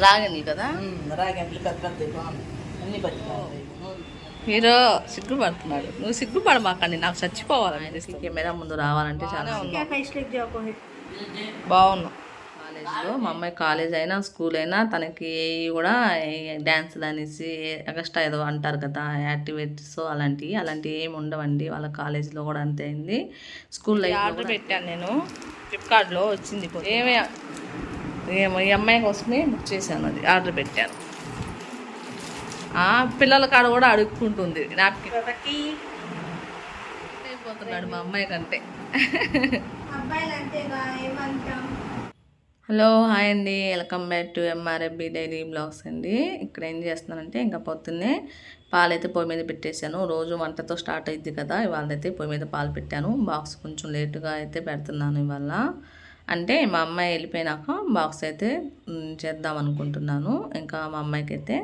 రాగండి కదా? పెద్ద బాగున్నాయి అన్ని బతికాయి హీరో సిగ్గుపడుతున్నాడు నువ్వు సిగ్గుపడమాకండి నాకు చచ్చిపోవాలని కెమెరా ముందు రావాలంటే చాలా బాగున్నావు కాలేజ్లో మా అమ్మాయి కాలేజ్ అయినా స్కూల్ అయినా తనకి ఏవి కూడా డ్యాన్సులు అనేసి ఎక్స్ట్రా ఏదో అంటారు కదా యాక్టివిటీస్ అలాంటివి. అలాంటివి ఏమి ఉండవండి. వాళ్ళ కాలేజ్లో కూడా అంతే అయింది. స్కూల్లో ఆర్డర్ పెట్టాను నేను. ఫ్లిప్కార్ట్లో వచ్చింది. ఏమో ఈ అమ్మాయి కోసమే బుక్ చేశాను అది ఆర్డర్ పెట్టాను. పిల్లల కాడ కూడా అడుక్కుంటుంది నాప్కిన్ అయిపోతున్నాడు మా అమ్మాయి కంటే. హలో హాయ్ అండి welcome back to MRFB daily blogs అండి. ఇక్కడ ఏం చేస్తున్నానంటే ఇంకా పొద్దున్నే పాలైతే పొయ్యి మీద పెట్టేశాను. రోజు వంటతో స్టార్ట్ అయింది కదా ఇవాళ అయితే పొయ్యి మీద పాలు పెట్టాను. బాక్స్ కొంచెం లేటుగా అయితే పెడుతున్నాను ఇవాళ. అంటే మా అమ్మాయి వెళ్ళిపోయినాక బాక్స్ అయితే చేద్దాం అనుకుంటున్నాను. ఇంకా మా అమ్మాయికి అయితే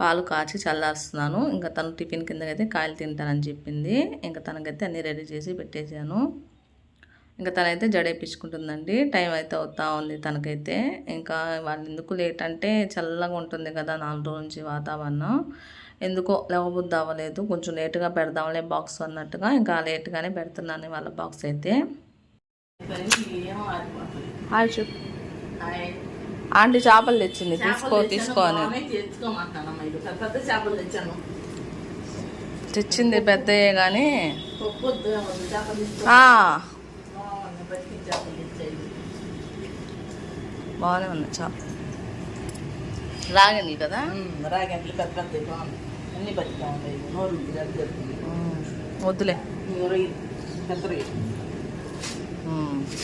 పాలు కాచి చల్లారుస్తున్నాను. ఇంకా తను టిఫిన్ కిందకైతే కాయలు తింటానని చెప్పింది. ఇంకా తనకైతే అన్నీ రెడీ చేసి పెట్టేశాను. ఇంకా తనైతే జడేపించుకుంటుందండి టైం అయితే అవుతా ఉంది తనకైతే. ఇంకా వాళ్ళు ఎందుకు లేట్ అంటే చల్లగా ఉంటుంది కదా నాలుగు రోజుల నుంచి వాతావరణం. ఎందుకో లేవబుద్ధి అవ్వలేదు. కొంచెం లేటుగా పెడదాంలే బాక్స్ అన్నట్టుగా. ఇంకా లేట్గానే పెడుతున్నాను వాళ్ళ బాక్స్ అయితే. హాయ్ ఆంటీ చేపలు తెచ్చింది తీసుకో తీసుకో అని. తెచ్చుకోమంటానమ్మా ఇది పెద్ద పెద్ద చేపలు తెచ్చాను. తెచ్చింది పెద్దయే కానీ బాగానే ఉన్నాయి చేప. రాగండి కదా? పెద్ద పెద్ద బాగున్నాయి అన్ని బతికా ఉన్నాయి నోరు ఉంది, వద్దులే. పెద్ద.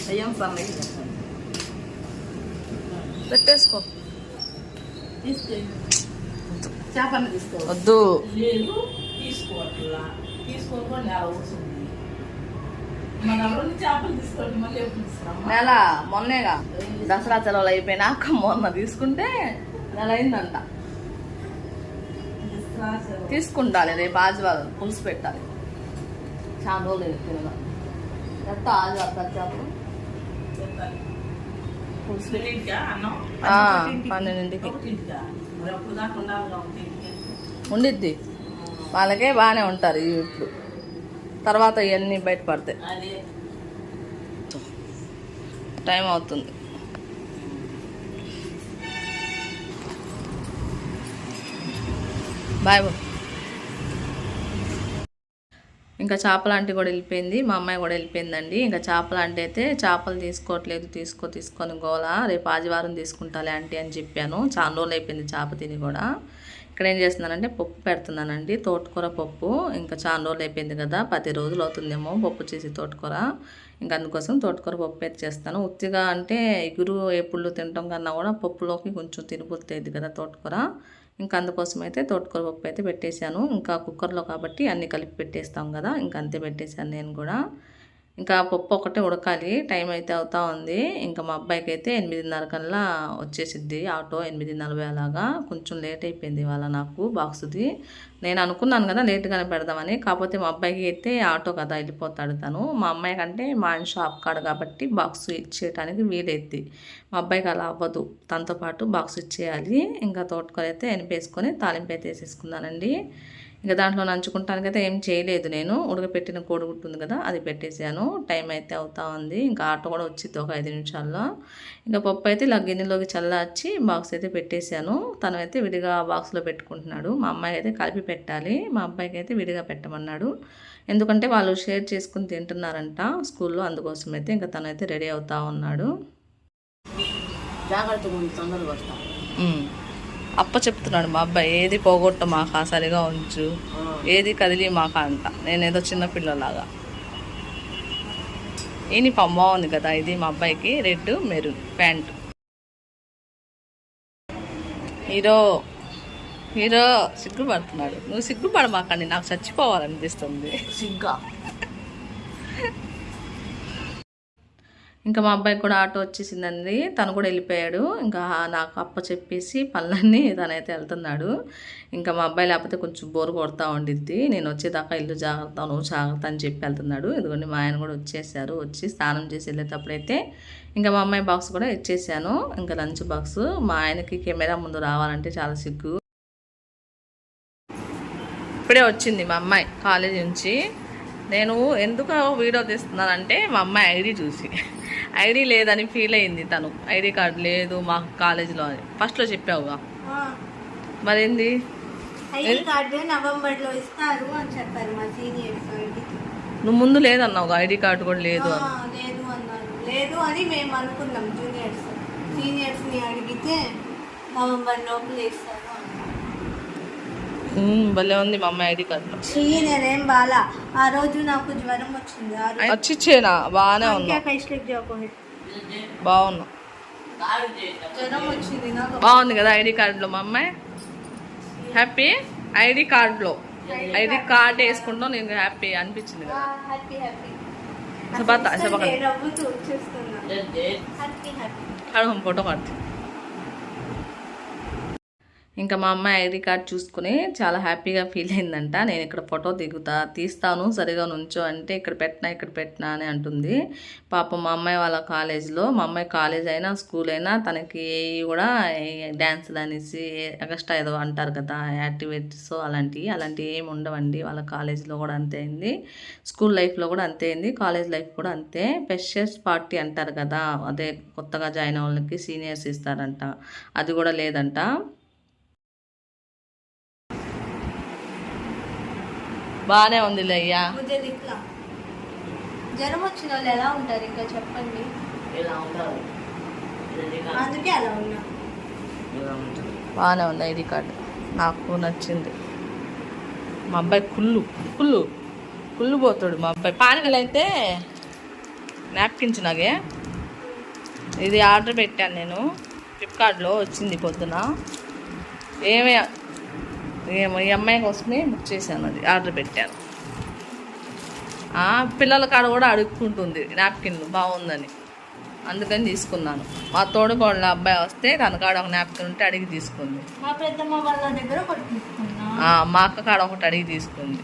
అయ్యాం చేస్తాను పెట్టేసుకో తీసుకో చేపలు తీసుకో వద్దు తీసుకోవట్లా తీసుకోకుండా నెల మొన్నేగా దసరా సెలవులు అయిపోయినాక మొన్న తీసుకుంటే నెల అయిందంట. తీసుకుంటాలి రేపు ఆదివారం పులుసు పెట్టాలి చాలా రోజులు పన్నెండింటికి. ఉండిద్ది. వాళ్ళకే బాగానే ఉంటారు ఇప్పుడు తర్వాత ఇవన్నీ బయటపడతాయి టైం అవుతుంది. బాయ్ బాయ్ ఇంకా చేపలాంటి కూడా వెళ్ళిపోయింది. మా అమ్మాయి కూడా వెళ్ళిపోయిందండి. ఇంకా చేపలాంటి అయితే చేపలు తీసుకోవట్లేదు. తీసుకో తీసుకొని గోల రేపు ఆదివారం తీసుకుంటాలే ఆంటీ అని చెప్పాను. చాలా రోజులు అయిపోయింది చేప తిని కూడా. ఇక్కడ ఏం చేస్తున్నానంటే పప్పు పెడుతున్నానండి. తోటకూర పప్పు. ఇంకా చాలా రోజులు అయిపోయింది కదా పది రోజులు అవుతుందేమో పప్పు చేసి తోటకూర. ఇంకా అందుకోసం తోటకూర పప్పు అయితే చేస్తాను. ఉత్తిగా అంటే ఎగురు ఎప్పుడు తినటం కన్నా కూడా పప్పులోకి కొంచెం తినిపోతుంది కదా తోటకూర. ఇంకా అందుకోసం అయితే తోటకూర పప్పు అయితే పెట్టేశాను. ఇంకా కుక్కర్లో కాబట్టి అన్నీ కలిపి పెట్టేస్తాం కదా. ఇంకా అంతే పెట్టేశాను నేను కూడా. ఇంకా పప్పు ఒకటే ఉడకాలి. టైం అయితే అవుతా ఉంది. ఇంకా మా అబ్బాయికి అయితే ఎనిమిదిన్నర కల్లా వచ్చేసిద్ది ఆటో ఎనిమిది నలభై అలాగా. కొంచెం లేట్ అయిపోయింది ఇవాళ నాకు బాక్స్ది. నేను అనుకున్నాను కదా లేట్గానే పెడదామని. కాకపోతే మా అబ్బాయికి అయితే ఆటో కదా వెళ్ళిపోతాడు తను. మా అమ్మాయి కంటే మా ఆయన షాప్ కాడు కాబట్టి బాక్స్ ఇచ్చేయటానికి వీలైద్ది. మా అబ్బాయికి అలా అవ్వదు. తనతో పాటు బాక్స్ ఇచ్చేయాలి. ఇంకా తోటకూర అయితే ఎనిపేసుకొని తాలింపు అయితే వేసేసుకున్నానండి. ఇంకా దాంట్లో నంచుకుంటానికి అయితే ఏం చేయలేదు నేను. ఉడకపెట్టిన కోడిగుడ్డు ఉంది కదా అది పెట్టేశాను టైం అయితే అవుతా ఉంది. ఇంకా ఆటో కూడా వచ్చింది ఒక ఐదు నిమిషాల్లో. ఇంకా పప్పు అయితే ఇలా గిన్నెలోకి చల్లార్చి బాక్స్ అయితే పెట్టేశాను. తను అయితే విడిగా బాక్స్లో పెట్టుకుంటున్నాడు. మా అమ్మాయి అయితే కలిపి పెట్టాలి. మా అబ్బాయికి అయితే విడిగా పెట్టమన్నాడు. ఎందుకంటే వాళ్ళు షేర్ చేసుకుని తింటున్నారంట స్కూల్లో అందుకోసం అయితే ఇంకా తను అయితే రెడీ అవుతా ఉన్నాడు. జాగ్రత్తగా తొందరగా. అప్ప చెప్తున్నాడు మా అబ్బాయి ఏది పోగొట్ట మాక సరిగా ఉంచు. ఏది కదిలి మాక అంట నేనేదో చిన్నపిల్లలాగా యూనిఫామ్ బాగుంది కదా ఇది మా అబ్బాయికి red maroon pant. Hero hero సిగ్గుపడుతున్నాడు. నువ్వు సిగ్గుపడమాకండి నాకు చచ్చిపోవాలనిపిస్తుంది. సిగ్గా. ఇంకా మా అబ్బాయికి కూడా ఆటో వచ్చేసిందండి. తను కూడా వెళ్ళిపోయాడు. ఇంకా నాకు అప్ప చెప్పేసి పనులన్నీ తనైతే వెళ్తున్నాడు. ఇంకా మా అబ్బాయి లేకపోతే కొంచెం బోర్ కొడతా ఉండిద్ది. నేను వచ్చేదాకా ఇల్లు జాగ్రత్త నువ్వు జాగ్రత్త అని చెప్పి వెళ్తున్నాడు. ఇదిగోండి మా ఆయన కూడా వచ్చేసారు. వచ్చి స్నానం చేసి వెళ్ళేటప్పుడైతే ఇంకా మా అమ్మాయి బాక్స్ కూడా ఇచ్చేసాను. ఇంకా లంచ్ బాక్స్. మా ఆయనకి కెమెరా ముందు రావాలంటే చాలా సిగ్గు. ఇప్పుడే వచ్చింది మా అమ్మాయి కాలేజీ నుంచి. నేను ఎందుకు వీడియో తీస్తున్నానంటే మా అమ్మాయి ఐడి చూసి. ఐడి లేదని ఫీల్ అయింది తను. ఐడి కార్డు లేదు మా కాలేజీలో అని. ఫస్ట్లో చెప్పావుగా. మరేంది? ఐడి కార్డు నవంబర్లో ఇస్తారు అని చెప్పారు మా సీనియర్స్ నువ్వు ముందు లేదన్నావుగా ఐడి కార్డు కూడా లేదు అని. లేదు అన్నారు. లేదు అని మేము అనుకున్నాం జూనియర్స్. సీనియర్స్ని అడిగితే నవంబర్ లోపల ఇస్తారు. భలే ఉంది మా అమ్మాయి ఐడి కార్డులో చెయ్యి నేనేం బాలా. ఆ రోజు నాకు జ్వరం వచ్చింది. వచ్చిచ్చేనా బాగానే ఉన్నా. ఫేస్లిప్ బాగున్నా. బాగుంది కదా ఐడి కార్డులో మా అమ్మాయి? హ్యాపీ? ఐడి కార్డులో. ఐడి కార్డ్ వేసుకుంటాం నేను హ్యాపీ అనిపించింది కదా. Happy happy. సభ ఫోటో కార్డు ఇంకా మా అమ్మాయి ఐడి కార్డ్ చూసుకుని చాలా హ్యాపీగా ఫీల్ అయిందంట. నేను ఇక్కడ ఫోటో దిగుతా తీస్తాను సరిగా నుంచో అంటే ఇక్కడ పెట్టినా ఇక్కడ పెట్టినా అని అంటుంది. పాపం మా అమ్మాయి వాళ్ళ కాలేజీలో మా అమ్మాయి కాలేజ్ అయినా స్కూల్ అయినా తనకి ఏవి కూడా డ్యాన్సులు అనేసి ఎగస్ట్రా ఏదో అంటారు కదా యాక్టివిటీస్ అలాంటివి అలాంటివి ఏమి ఉండవండి. వాళ్ళ కాలేజీలో కూడా అంతే అయింది. స్కూల్ లైఫ్లో కూడా అంతే అయింది. కాలేజ్ లైఫ్ కూడా అంతే. ఫ్రెషర్స్ పార్టీ అంటారు కదా అదే కొత్తగా జాయిన్ అవ్వ వాళ్ళకి సీనియర్స్ ఇస్తారంట. అది కూడా లేదంట. బాగానే ఉంది అయ్యా. జ్వరం వచ్చిన వాళ్ళు ఎలా ఉంటారు ఇంకా చెప్పండి. అందుకే అలా ఉన్నా. బాగానే ఉంది ఐడి కార్డు. నాకు నచ్చింది. మా అబ్బాయి కుళ్ళు కుళ్ళు కుళ్ళు పోతాడు మా అబ్బాయి. పానకలు అయితే నాప్కిన్స్ నాగే. ఇది ఆర్డర్ పెట్టాను నేను. ఫ్లిప్కార్ట్లో వచ్చింది పొద్దున. ఏమో ఈ అమ్మాయి కోసమే బుక్ చేశాను అది ఆర్డర్ పెట్టాను. ఆ, పిల్లల కాడ కూడా అడుక్కుంటుంది నాప్కిన్లు బాగుందని. అందుకని తీసుకున్నాను. మా తోడుకోళ్ళ అబ్బాయి వస్తే తన కాడ ఒక నాప్కిన్ ఉంటే అడిగి తీసుకుంది. మా పెద్దమ్మ వాళ్ళ దగ్గర ఒకటి తీసుకున్నా. ఆ, మా అక్క కాడ ఒకటి అడిగి తీసుకుంది.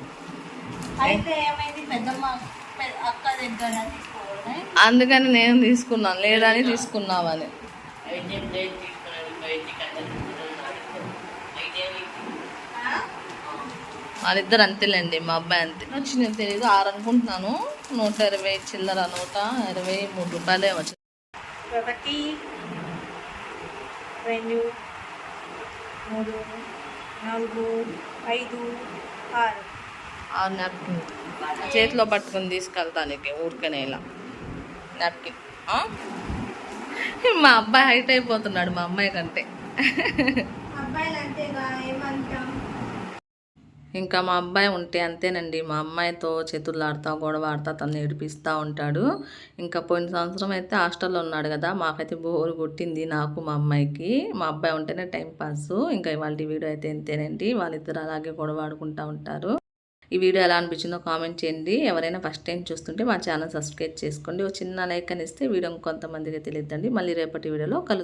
అయితే ఏమైంది? పెద్దమ్మ పె- అక్క దగ్గర తీసుకోవాలి అందుకని నేను తీసుకున్నాను లేదని తీసుకున్నావని. వాళ్ళిద్దరు అంతేలేండి మా అబ్బాయి అంతే. వచ్చింది తెలియదు ఆరు అనుకుంటున్నాను. నూట ఇరవై చిల్లర నూట ఇరవై మూడు రూపాయలే వచ్చింది. ఒకటి రెండు మూడు నాలుగు ఐదు ఆరు. ఆరు నాప్కిన్. చేతిలో పట్టుకుని తీసుకెళ్తానికి ఊరికనే ఇలా. నాప్కిన్. ఆ? మా అబ్బాయి హైట్ అయిపోతున్నాడు మా అమ్మాయి కంటే. అబ్బాయిలు ఏమంటాం ఇంకా మా అబ్బాయి ఉంటే అంతేనండి. మా అమ్మాయితో చేతులు ఆడుతా గొడవ ఆడుతా తను ఏడిపిస్తూ ఉంటాడు. ఇంకా పోయిన సంవత్సరం అయితే హాస్టల్లో ఉన్నాడు కదా మాకైతే బోరు కొట్టింది నాకు మా అమ్మాయికి. మా అబ్బాయి ఉంటేనే టైం పాస్. ఇంకా ఇవాళ వీడియో అయితే ఇంతేనండి. వాళ్ళిద్దరు అలాగే గొడవ ఆడుకుంటూ ఉంటారు. ఈ వీడియో ఎలా అనిపించిందో కామెంట్ చేయండి. ఎవరైనా ఫస్ట్ టైం చూస్తుంటే మా ఛానల్ సబ్స్క్రైబ్ చేసుకోండి. ఒక చిన్న లైక్ అని ఇస్తే వీడియో కొంతమందికి తెలియద్దండి. మళ్ళీ రేపటి వీడియోలో కలు